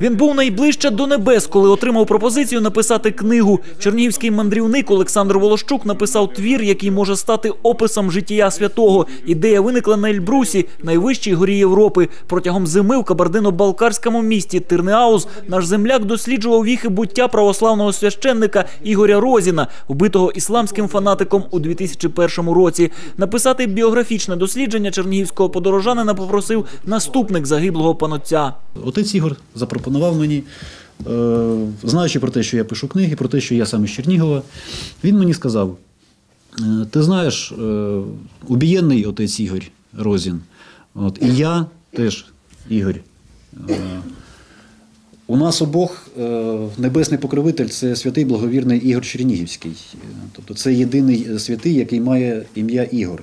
Він був найближче до небес, коли отримав пропозицію написати книгу. Чернігівський мандрівник Олександр Волощук написав твір, який може стати описом життя святого. Ідея виникла на Ельбрусі, найвищій горі Європи. Протягом зими в кабардино-балкарському місті Тирнеаус наш земляк досліджував віхи буття православного священника Ігоря Розіна, вбитого ісламським фанатиком у 2001 році. Написати біографічне дослідження чернігівського подорожанина попросив наступник загиблого панотця. Отець Ігор запропонував мені, е, знаючи про те, що я пишу книги, про те, що я сам із Чернігова, він мені сказав: е, ти знаєш, е, убієнний отець Ігор Розін, от, і я теж Ігор. У нас обох небесний покровитель це святий благовірний Ігор Чернігівський. Тобто це єдиний святий, який має ім'я Ігор.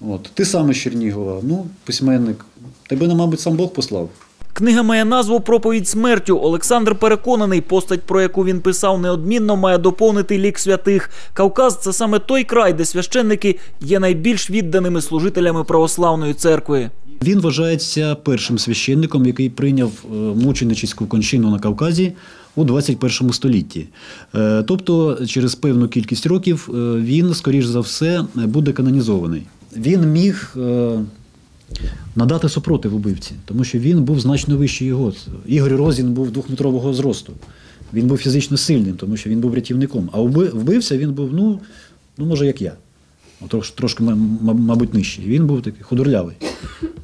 От. Ти сам із Чернігова, ну, письменник. Тебе, мабуть, сам Бог послав. Книга має назву Проповідь смертю. Олександр переконаний, постать, про яку він писав, неодмінно має доповнити лік святих. Кавказ це саме той край, де священники є найбільш відданими служителями православної церкви. Він вважається першим священником, який прийняв е, мученичівську кончину на Кавказі у 21 столітті. Е, Тобто, через певну кількість років е, він, скоріш за все, буде канонізований. Він міг надати супротив убивці, тому що він був значно вищий його. Ігор Розін був двохметрового зросту. Він був фізично сильним, тому що він був рятівником. А вбився він був, ну, ну може, як я. Трошки, мабуть, нижчий. Він був такий худорлявий,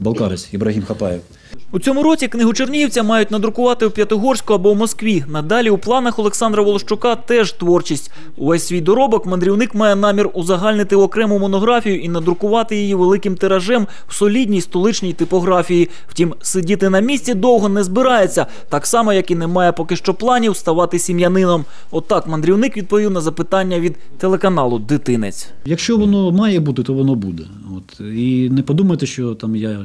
балкарець Ібрагім Хапаєв. У цьому році книгу Чернігівця мають надрукувати у П'ятигорську або в Москві. Надалі у планах Олександра Волощука теж творчість. Увесь свій доробок мандрівник має намір узагальнити окрему монографію і надрукувати її великим тиражем в солідній столичній типографії. Втім, сидіти на місці довго не збирається, так само, як і не має поки що планів ставати сім'янином. Отак мандрівник відповів на запитання від телеканалу Дитинець. Якщо воно має бути, то воно буде. От. І не подумайте, що там я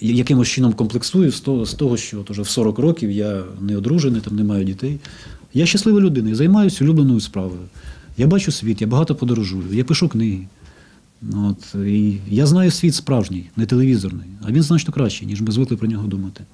якимось чином комплексую з того, що от уже в 40 років я не одружений, там не маю дітей. Я щаслива людина і займаюся улюбленою справою. Я бачу світ, я багато подорожую, я пишу книги. От. І я знаю світ справжній, не телевізорний, а він значно кращий, ніж ми звикли про нього думати.